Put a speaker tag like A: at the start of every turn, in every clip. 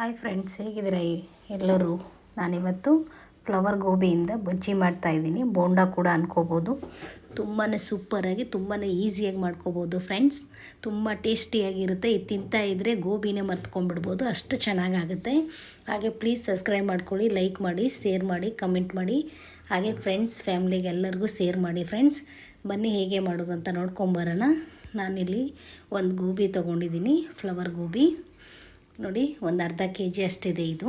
A: Hi friends, ಹೇಗಿದ್ದೀರಾ? ಎಲ್ಲರೂ? ನಾನಿವತ್ತು ಫ್ಲವರ್ ಗೋಬಿಯಿಂದ ಬಜ್ಜಿ ಮಾಡ್ತಾಯಿದ್ದೀನಿ ಬೋಂಡ ಕೂಡ ಅನ್ಕೋಬೋದು. ತುಂಬಾ ಸೂಪರಾಗಿ ತುಂಬಾ ಈಸಿಯಾಗಿ ಮಾಡ್ಕೋಬೋದು ಫ್ರೆಂಡ್ಸ್. ತುಂಬ ಟೇಸ್ಟಿಯಾಗಿರುತ್ತೆ ಇದು ತಿಂತಾ ಇದ್ದರೆ ಗೋಬಿನೇ ಮರ್ತ್ಕೊಂಡ್ಬಿಡ್ಬೋದು. ಅಷ್ಟು ಚೆನ್ನಾಗಾಗುತ್ತೆ. ಹಾಗೆ ಪ್ಲೀಸ್ ಸಬ್ಸ್ಕ್ರೈಬ್ ಮಾಡ್ಕೊಳ್ಳಿ ಲೈಕ್ ಮಾಡಿ ಶೇರ್ ಮಾಡಿ ಕಮೆಂಟ್ ಮಾಡಿ. ಹಾಗೆ ಫ್ರೆಂಡ್ಸ್ ಫ್ಯಾಮ್ಲಿಗೆ ಎಲ್ಲರಿಗೂ ಶೇರ್ ಮಾಡಿ ಫ್ರೆಂಡ್ಸ್ ಬನ್ನಿ, ಹೇಗೆ ಮಾಡೋದು ಅಂತ ನೋಡ್ಕೊಂಬರೋಣ ನಾನಿಲ್ಲಿ ಒಂದು ಗೋಬಿ ತೊಗೊಂಡಿದ್ದೀನಿ, ಫ್ಲವರ್ ಗೋಬಿ. ನೋಡಿ, ಒಂದು ಅರ್ಧ ಕೆ ಜಿ ಅಷ್ಟಿದೆ ಇದು.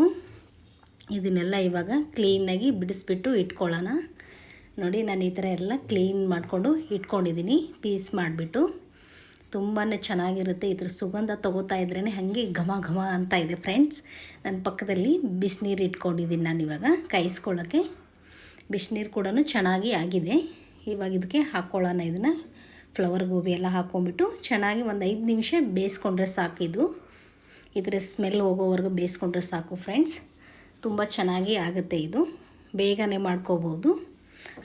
A: ಇದನ್ನೆಲ್ಲ ಇವಾಗ ಕ್ಲೀನಾಗಿ ಬಿಡಿಸ್ಬಿಟ್ಟು ಇಟ್ಕೊಳ್ಳೋಣ. ನೋಡಿ, ನಾನು ಈ ಥರ ಎಲ್ಲ ಕ್ಲೀನ್ ಮಾಡಿಕೊಂಡು ಇಟ್ಕೊಂಡಿದ್ದೀನಿ ಪೀಸ್ ಮಾಡಿಬಿಟ್ಟು. ತುಂಬಾ ಚೆನ್ನಾಗಿರುತ್ತೆ, ಇದ್ರ ಸುಗಂಧ ತೊಗೋತಾ ಇದ್ರೇ ಹಾಗೆ ಘಮ ಘಮ ಅಂತ ಇದೆ ಫ್ರೆಂಡ್ಸ್ ನನ್ನ ಪಕ್ಕದಲ್ಲಿ ಬಿಸಿನೀರು ಇಟ್ಕೊಂಡಿದ್ದೀನಿ ನಾನು ಇವಾಗ ಕಾಯಿಸ್ಕೊಳ್ಳೋಕ್ಕೆ ಬಿಸಿನೀರು ಕೂಡ ಚೆನ್ನಾಗಿ ಆಗಿದೆ. ಇವಾಗ ಇದಕ್ಕೆ ಹಾಕ್ಕೊಳ್ಳೋಣ ಇದನ್ನು. ಫ್ಲವರ್ ಗೋಬಿ ಎಲ್ಲ ಹಾಕ್ಕೊಂಬಿಟ್ಟು ಚೆನ್ನಾಗಿ ಒಂದು ಐದು ನಿಮಿಷ ಬೇಯಿಸ್ಕೊಂಡ್ರೆ ಸಾಕಿದು ಇದರ ಸ್ಮೆಲ್ ಹೋಗೋವರೆಗೂ ಬೇಯಿಸ್ಕೊಂಡ್ರೆ ಸಾಕು ಫ್ರೆಂಡ್ಸ್ ತುಂಬ ಚೆನ್ನಾಗಿ ಆಗುತ್ತೆ ಇದು. ಬೇಗನೆ ಮಾಡ್ಕೋಬೋದು.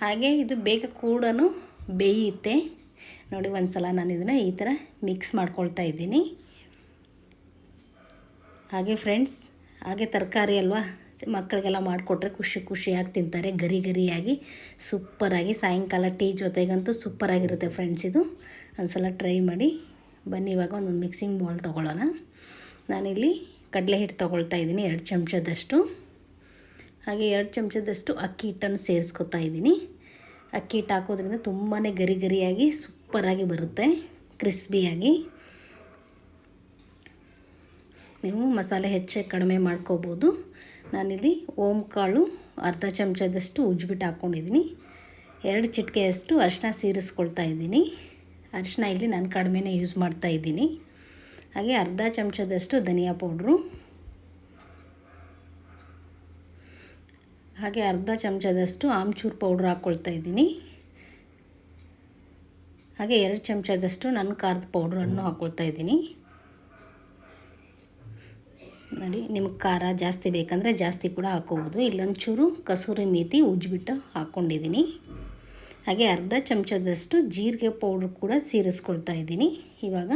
A: ಹಾಗೆ ಇದು ಬೇಗ ಕೂಡ ಬೇಯುತ್ತೆ. ನೋಡಿ ಒಂದು ಸಲ ನಾನು ಇದನ್ನು ಈ ಥರ ಮಿಕ್ಸ್ ಮಾಡ್ಕೊಳ್ತಾ ಇದ್ದೀನಿ. ಹಾಗೆ ಫ್ರೆಂಡ್ಸ್ ಹಾಗೆ ತರಕಾರಿ ಅಲ್ವಾ? ಮಕ್ಕಳಿಗೆಲ್ಲ ಮಾಡಿಕೊಟ್ರೆ ಖುಷಿ ಖುಷಿಯಾಗಿ ತಿಂತಾರೆ, ಗರಿ ಗರಿಯಾಗಿ ಸೂಪರಾಗಿ ಸಾಯಂಕಾಲ ಟೀ ಜೊತೆಗಂತೂ ಸೂಪರಾಗಿರುತ್ತೆ ಫ್ರೆಂಡ್ಸ್ ಇದು. ಒಂದು ಸಲ ಟ್ರೈ ಮಾಡಿ. ಬನ್ನಿ ಇವಾಗ ಒಂದು ಮಿಕ್ಸಿಂಗ್ ಬೌಲ್ ತೊಗೊಳ್ಳೋಣ. ನಾನಿಲ್ಲಿ ಕಡಲೆ ಹಿಟ್ಟು ತೊಗೊಳ್ತಾ ಇದ್ದೀನಿ, ಎರಡು ಚಮಚದಷ್ಟು. ಹಾಗೆ ಎರಡು ಚಮಚದಷ್ಟು ಅಕ್ಕಿ ಹಿಟ್ಟನ್ನು ಸೇರಿಸ್ಕೊತಾ ಇದ್ದೀನಿ. ಅಕ್ಕಿ ಹಿಟ್ಟು ಹಾಕೋದ್ರಿಂದ ತುಂಬಾ ಗರಿ ಗರಿಯಾಗಿ ಸೂಪರಾಗಿ ಬರುತ್ತೆ, ಕ್ರಿಸ್ಪಿಯಾಗಿ. ನೀವು ಮಸಾಲೆ ಹೆಚ್ಚು ಕಡಿಮೆ ಮಾಡ್ಕೋಬೋದು. ನಾನಿಲ್ಲಿ ಓಮ್ ಕಾಳು ಅರ್ಧ ಚಮಚದಷ್ಟು ಉಜ್ಬಿಟ್ಟು ಹಾಕ್ಕೊಂಡಿದ್ದೀನಿ ಎರಡು ಚಿಟಿಕೆಯಷ್ಟು ಅರಿಶಿನ ಸೇರಿಸ್ಕೊಳ್ತಾ ಇದ್ದೀನಿ. ಅರಿಶಿನ ಇಲ್ಲಿ ನಾನು ಕಡಿಮೆನೇ ಯೂಸ್ ಮಾಡ್ತಾ ಇದ್ದೀನಿ. ಹಾಗೆ ಅರ್ಧ ಚಮಚದಷ್ಟು ಧನಿಯಾ ಪೌಡ್ರು. ಹಾಗೆ ಅರ್ಧ ಚಮಚದಷ್ಟು ಆಮ್ಚೂರು ಪೌಡ್ರ್ ಹಾಕ್ಕೊಳ್ತಾ ಇದ್ದೀನಿ. ಹಾಗೆ ಎರಡು ಚಮಚದಷ್ಟು ನನ್ನ ಖಾರದ ಪೌಡ್ರನ್ನು ಹಾಕ್ಕೊಳ್ತಾ ಇದ್ದೀನಿ. ನೋಡಿ, ನಿಮಗೆ ಖಾರ ಜಾಸ್ತಿ ಬೇಕಂದರೆ ಜಾಸ್ತಿ ಕೂಡ ಹಾಕೋಬೋದು ಇಲ್ಲೊಂಚೂರು ಕಸೂರಿ ಮೇಥಿ ಉಜ್ಜಿಬಿಟ್ಟು ಹಾಕ್ಕೊಂಡಿದ್ದೀನಿ. ಹಾಗೆ ಅರ್ಧ ಚಮಚದಷ್ಟು ಜೀರಿಗೆ ಪೌಡ್ರ್ ಕೂಡ ಸೇರಿಸ್ಕೊಳ್ತಾ ಇದ್ದೀನಿ. ಇವಾಗ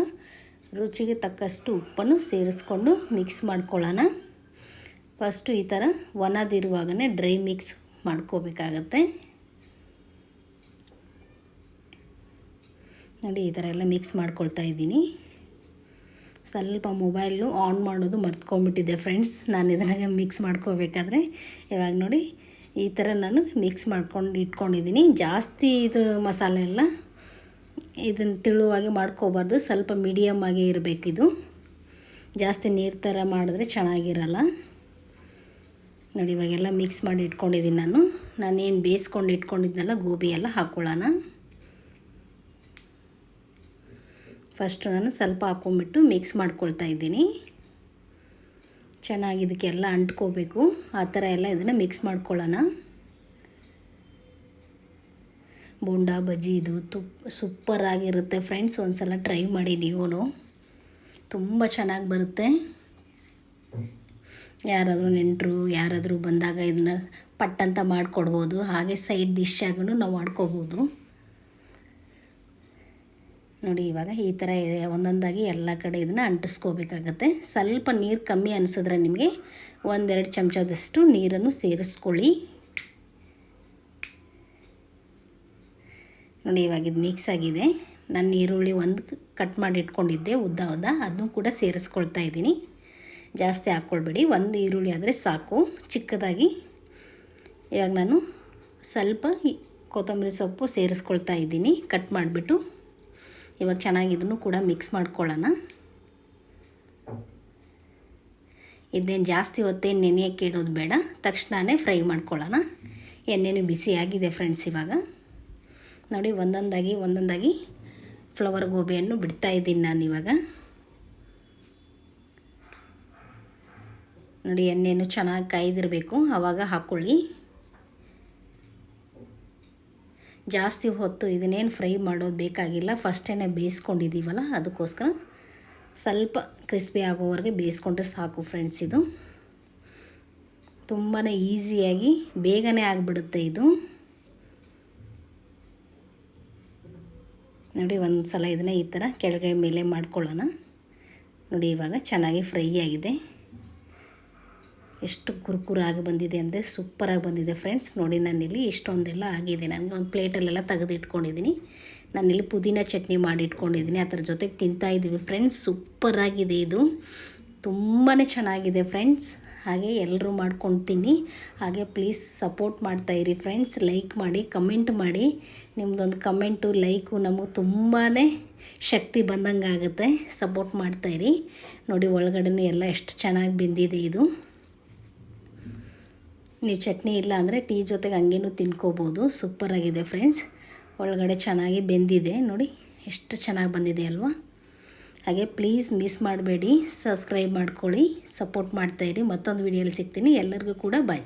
A: ರುಚಿಗೆ ತಕ್ಕಷ್ಟು ಉಪ್ಪನ್ನು ಸೇರಿಸ್ಕೊಂಡು ಮಿಕ್ಸ್ ಮಾಡ್ಕೊಳ್ಳೋಣ. ಫಸ್ಟು ಈ ಥರ ಒಣದಿರುವಾಗಲೇ ಡ್ರೈ ಮಿಕ್ಸ್ ಮಾಡ್ಕೋಬೇಕಾಗತ್ತೆ. ನೋಡಿ, ಈ ಥರ ಎಲ್ಲ ಮಿಕ್ಸ್ ಮಾಡ್ಕೊಳ್ತಾ ಇದ್ದೀನಿ. ಸ್ವಲ್ಪ ಮೊಬೈಲು ಆನ್ ಮಾಡೋದು ಮರ್ತ್ಕೊಂಡ್ಬಿಟ್ಟಿದ್ದೆ ಫ್ರೆಂಡ್ಸ್ ನಾನು ಇದನ್ನಾಗ ಮಿಕ್ಸ್ ಮಾಡ್ಕೋಬೇಕಾದ್ರೆ, ಇವಾಗ ನೋಡಿ ಈ ಥರ ನಾನು ಮಿಕ್ಸ್ ಮಾಡ್ಕೊಂಡು ಇಟ್ಕೊಂಡಿದ್ದೀನಿ. ಜಾಸ್ತಿ ಇದು ಮಸಾಲೆ ಎಲ್ಲ ಇದನ್ನು ತಿಳುವಾಗಿ ಮಾಡ್ಕೋಬಾರ್ದು. ಸ್ವಲ್ಪ ಮೀಡಿಯಮ್ ಆಗಿ ಇದು ಜಾಸ್ತಿ ನೀರು ಥರ ಮಾಡಿದ್ರೆ ಚೆನ್ನಾಗಿರಲ್ಲ. ನೋಡಿ, ಇವಾಗೆಲ್ಲ ಮಿಕ್ಸ್ ಮಾಡಿ ಇಟ್ಕೊಂಡಿದ್ದೀನಿ ನಾನು. ನಾನೇನು ಬೇಯಿಸ್ಕೊಂಡು ಇಟ್ಕೊಂಡಿದ್ದೆಲ್ಲ ಗೋಬಿ ಎಲ್ಲ ಹಾಕ್ಕೊಳ್ಳೋಣ ಫಸ್ಟು ನಾನು ಸ್ವಲ್ಪ ಹಾಕ್ಕೊಂಬಿಟ್ಟು ಮಿಕ್ಸ್ ಮಾಡ್ಕೊಳ್ತಾ ಇದ್ದೀನಿ. ಚೆನ್ನಾಗಿ ಇದಕ್ಕೆಲ್ಲ ಅಂಟ್ಕೋಬೇಕು. ಆ ಥರ ಎಲ್ಲ ಇದನ್ನು ಮಿಕ್ಸ್ ಮಾಡ್ಕೊಳ್ಳೋಣ. ಬೋಂಡ ಬಜ್ಜಿ ಇದು ತುಪ್ಪ ಸೂಪರಾಗಿರುತ್ತೆ ಫ್ರೆಂಡ್ಸ್ ಒಂದ್ಸಲ ಟ್ರೈ ಮಾಡಿ ನೀವು ತುಂಬ ಚೆನ್ನಾಗಿ ಬರುತ್ತೆ. ಯಾರಾದರೂ ನೆಂಟರು, ಯಾರಾದರೂ ಬಂದಾಗ ಇದನ್ನ ಪಟ್ಟಂತ ಮಾಡಿಕೊಡ್ಬೋದು. ಹಾಗೆ ಸೈಡ್ ಡಿಶ್ ಆಗೂ ನಾವು ಮಾಡ್ಕೋಬೋದು. ನೋಡಿ, ಇವಾಗ ಈ ಥರ ಒಂದೊಂದಾಗಿ ಎಲ್ಲ ಕಡೆ ಇದನ್ನು ಅಂಟಿಸ್ಕೋಬೇಕಾಗತ್ತೆ. ಸ್ವಲ್ಪ ನೀರು ಕಮ್ಮಿ ಅನಿಸಿದ್ರೆ ನಿಮಗೆ ಒಂದೆರಡು ಚಮಚದಷ್ಟು ನೀರನ್ನು ಸೇರಿಸ್ಕೊಳ್ಳಿ. ನೋಡಿ ಇವಾಗ ಇದು ಮಿಕ್ಸ್ ಆಗಿದೆ. ನಾನು ಈರುಳ್ಳಿ ಒಂದು ಕಟ್ ಮಾಡಿ ಇಟ್ಕೊಂಡಿದ್ದೆ, ಉದ್ದ ಉದ್ದ. ಅದನ್ನು ಕೂಡ ಸೇರಿಸ್ಕೊಳ್ತಾ ಇದ್ದೀನಿ. ಜಾಸ್ತಿ ಹಾಕ್ಕೊಳ್ಬೇಡಿ ಒಂದು ಈರುಳ್ಳಿ ಆದರೆ ಸಾಕು. ಚಿಕ್ಕದಾಗಿ ಇವಾಗ ನಾನು ಸ್ವಲ್ಪ ಕೊತ್ತಂಬರಿ ಸೊಪ್ಪು ಸೇರಿಸ್ಕೊಳ್ತಾ ಇದ್ದೀನಿ ಕಟ್ ಮಾಡಿಬಿಟ್ಟು. ಇವಾಗ ಚೆನ್ನಾಗಿ ಕೂಡ ಮಿಕ್ಸ್ ಮಾಡ್ಕೊಳ್ಳೋಣ. ಇದೇನು ಜಾಸ್ತಿ ಹೊತ್ತೇನು ನೆನೆಯೋಕ್ಕೆ ಇಡೋದು ಬೇಡ. ತಕ್ಷಣವೇ ಫ್ರೈ ಮಾಡ್ಕೊಳ್ಳೋಣ. ಎಣ್ಣೆನೂ ಬಿಸಿ ಆಗಿದೆ ಫ್ರೆಂಡ್ಸ್ ಇವಾಗ. ನೋಡಿ, ಒಂದೊಂದಾಗಿ ಒಂದೊಂದಾಗಿ ಫ್ಲವರ್ ಗೋಬಿಯನ್ನು ಬಿಡ್ತಾ ಇದ್ದೀನಿ ನಾನು ಇವಾಗ. ನೋಡಿ, ಎಣ್ಣೆಯನ್ನು ಚೆನ್ನಾಗಿ ಕಾಯ್ದಿರಬೇಕು. ಆವಾಗ ಹಾಕ್ಕೊಳ್ಳಿ ಜಾಸ್ತಿ ಹೊತ್ತು ಇದನ್ನೇನು ಫ್ರೈ ಮಾಡೋದು ಬೇಕಾಗಿಲ್ಲ. ಫಸ್ಟೇ ಬೇಯಿಸ್ಕೊಂಡಿದ್ದೀವಲ್ಲ, ಅದಕ್ಕೋಸ್ಕರ ಸ್ವಲ್ಪ ಕ್ರಿಸ್ಪಿ ಆಗೋವರೆಗೆ ಬೇಯಿಸ್ಕೊಂಡ್ರೆ ಸಾಕು ಫ್ರೆಂಡ್ಸ್ ಇದು. ತುಂಬಾ ಈಸಿಯಾಗಿ, ಬೇಗನೆ ಆಗಿಬಿಡುತ್ತೆ ಇದು. ನೋಡಿ, ಒಂದು ಸಲ ಇದನ್ನು ಈ ಥರ ಕೆಳಗೆ ಮೇಲೆ ಮಾಡ್ಕೊಳ್ಳೋಣ. ನೋಡಿ, ಇವಾಗ ಚೆನ್ನಾಗಿ ಫ್ರೈ ಆಗಿದೆ. ಎಷ್ಟು ಕುರ್ಕುರಾಗಿ ಬಂದಿದೆ ಅಂದರೆ ಸೂಪರಾಗಿ ಬಂದಿದೆ ಫ್ರೆಂಡ್ಸ್. ನೋಡಿ, ನಾನಿಲ್ಲಿ ಇಷ್ಟೊಂದೆಲ್ಲ ಆಗಿದೆ. ನನಗೆ ಒಂದು ಪ್ಲೇಟಲ್ಲೆಲ್ಲ ತೆಗೆದು ಇಟ್ಕೊಂಡಿದ್ದೀನಿ ನಾನಿಲ್ಲಿ ಪುದೀನ ಚಟ್ನಿ ಮಾಡಿ ಇಟ್ಕೊಂಡಿದ್ದೀನಿ ಅದ್ರ ಜೊತೆಗೆ ತಿಂತಾ ಇದ್ದೀವಿ ಫ್ರೆಂಡ್ಸ್. ಸೂಪರಾಗಿದೆ ಇದು. ತುಂಬಾ ಚೆನ್ನಾಗಿದೆ ಫ್ರೆಂಡ್ಸ್. ಹಾಗೆ ಎಲ್ಲರೂ ಮಾಡ್ಕೊಂಡು ಹಾಗೆ ಪ್ಲೀಸ್ ಸಪೋರ್ಟ್ ಮಾಡ್ತಾಯಿರಿ ಫ್ರೆಂಡ್ಸ್ ಲೈಕ್ ಮಾಡಿ ಕಮೆಂಟ್ ಮಾಡಿ. ನಿಮ್ಮದೊಂದು ಕಮೆಂಟು ಲೈಕು ನಮಗೆ ತುಂಬಾ ಶಕ್ತಿ ಬಂದಂಗೆ ಆಗುತ್ತೆ. ಸಪೋರ್ಟ್ ಮಾಡ್ತಾಯಿರಿ ನೋಡಿ ಒಳಗಡೆನೂ ಎಲ್ಲ ಎಷ್ಟು ಚೆನ್ನಾಗಿ ಬೆಂದಿದೆ ಇದು. ನೀವು ಚಟ್ನಿ ಇಲ್ಲ ಅಂದರೆ ಟೀ ಜೊತೆಗೆ ಹಂಗೇನು ತಿನ್ಕೋಬೋದು. ಸೂಪರಾಗಿದೆ ಫ್ರೆಂಡ್ಸ್ ಒಳಗಡೆ ಚೆನ್ನಾಗಿ ಬೆಂದಿದೆ. ನೋಡಿ ಎಷ್ಟು ಚೆನ್ನಾಗಿ ಬಂದಿದೆ ಅಲ್ವಾ. ಹಾಗೆ ಪ್ಲೀಸ್ ಮಿಸ್ ಮಾಡಬೇಡಿ ಸಬ್ಸ್ಕ್ರೈಬ್ ಮಾಡ್ಕೊಳ್ಳಿ ಸಪೋರ್ಟ್ ಮಾಡ್ತಾಯಿರಿ ಮತ್ತೊಂದು ವಿಡಿಯೋಲಿ ಸಿಗ್ತೀನಿ. ಎಲ್ಲರಿಗೂ ಕೂಡ ಬಾಯ್